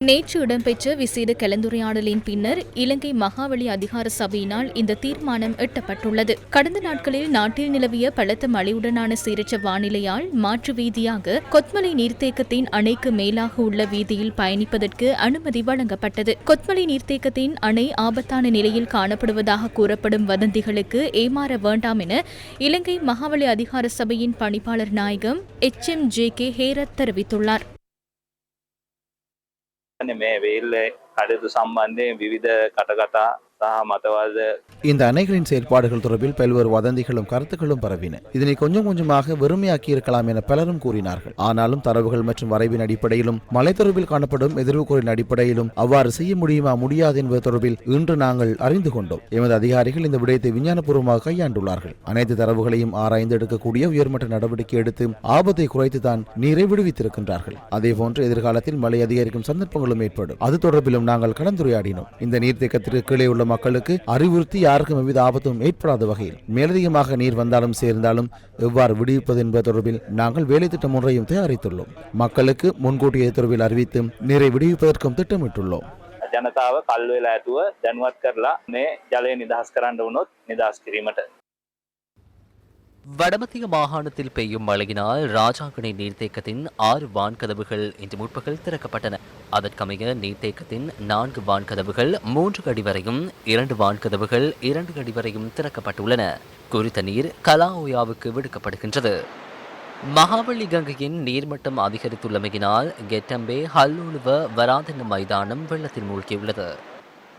நேற்று இடம்பெற்ற விசேட கலந்துரையாடலின் பின்னர் இலங்கை மகாவலி அதிகார சபையினால் இந்த தீர்மானம் எட்டப்பட்டுள்ளது. கடந்த நாட்களில் நாட்டில் நிலவிய பலத்த மழையுடனான சீரற்ற வானிலையால் மாற்று வீதியாக கொத்மலை நீர்த்தேக்கத்தின் அணைக்கு மேலாக உள்ள வீதியில் பயணிப்பதற்கு அனுமதி வழங்கப்பட்டது. கொத்மலை நீர்த்தேக்கத்தின் அணை ஆபத்தான நிலையில் காணப்படுவதாக கூறப்படும் வதந்திகளுக்கு ஏமாற வேண்டாம் என இலங்கை மகாவலி அதிகார சபையின் பணிப்பாளர் நாயகம் H. M. J. K. Herath தெரிவித்துள்ளார். මේ වේල්ල කටයුතු සම්බන්ධයෙන් විවිධ කටකතා සහ මතවාද இந்த அணைகளின் செயற்பாடுகள் தொடர்பில் பல்வேறு வதந்திகளும் கருத்துக்களும் பரவின. இதனை கொஞ்சம் கொஞ்சமாக வெறுமையாக்கி இருக்கலாம் என பலரும் கூறினார்கள். ஆனாலும் தரவுகள் மற்றும் வரைவின் அடிப்படையிலும் மலை தொடர்பில் காணப்படும் எதிர்வுகளின் அடிப்படையிலும் அவ்வாறு செய்ய முடியுமா முடியாது என்பது தொடர்பில் இன்று நாங்கள் அறிந்து கொண்டோம். எமது அதிகாரிகள் இந்த விடயத்தை விஞ்ஞானபூர்வமாக கையாண்டுள்ளார்கள். அனைத்து தரவுகளையும் ஆராய்ந்து எடுக்கக்கூடிய உயர்மட்ட நடவடிக்கை எடுத்து ஆபத்தை குறைத்து தான் நீரை விடுவித்திருக்கின்றார்கள். அதேபோன்று எதிர்காலத்தில் மழை அதிகரிக்கும் சந்தர்ப்பங்களும் ஏற்படும். அது தொடர்பிலும் நாங்கள் கலந்துரையாடினோம். இந்த நீர்த்தேக்கத்திற்கு கீழே உள்ள மக்களுக்கு அறிவுறுத்தி யாருக்கும் எவ்வித ஆபத்தும் ஏற்படாத வகையில் மேலதிகமாக நீர் வந்தாலும் சேர்ந்தாலும் எவ்வாறு விடுவிப்பது என்பது தொடர்பில் நாங்கள் வேலை திட்டம் ஒன்றையும் தயாரித்துள்ளோம் மக்களுக்கு முன்கூட்டிய தொடர்பில் அறிவித்து நீரை விடுவிப்பதற்கும் திட்டமிட்டுள்ளோம் ජනතාව කල්වෙලා ඇතුව දැනුවත් කරලා මේ ජලය නිදහස් කරන්න වුණොත් නිදහස් කිරීමට வடமத்திய மாகாணத்தில் பெய்யும் மழையினால் ராஜாங்கனை நீர்த்தேக்கத்தின் ஆறு வான்கதவுகள் இன்று முற்பகல் திறக்கப்பட்டன. அதற்கமைய நீர்த்தேக்கத்தின் நான்கு வான்கதவுகள் மூன்று அடி வரையும் இரண்டு வான்கதவுகள் இரண்டு அடி வரையும் திறக்கப்பட்டுள்ளன. குறித்த நீர் கலாஓயாவுக்கு விடுக்கப்படுகின்றது. மகாவலி கங்கையின் நீர்மட்டம் அதிகரித்துள்ளமையினால் கெட்டம்பே ஹல்லூலுவ வராதன மைதானம் வெள்ளத்தில் மூழ்கியுள்ளது.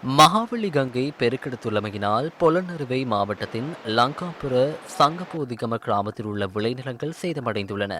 மகாபலி கங்கை பெருக்கெடுத்துள்ளமையினால் பொலனறுவை மாவட்டத்தின் லங்காபுர சங்கபோதிகம கிராமத்தில் உள்ள விளைநிலங்கள் சேதமடைந்துள்ளன.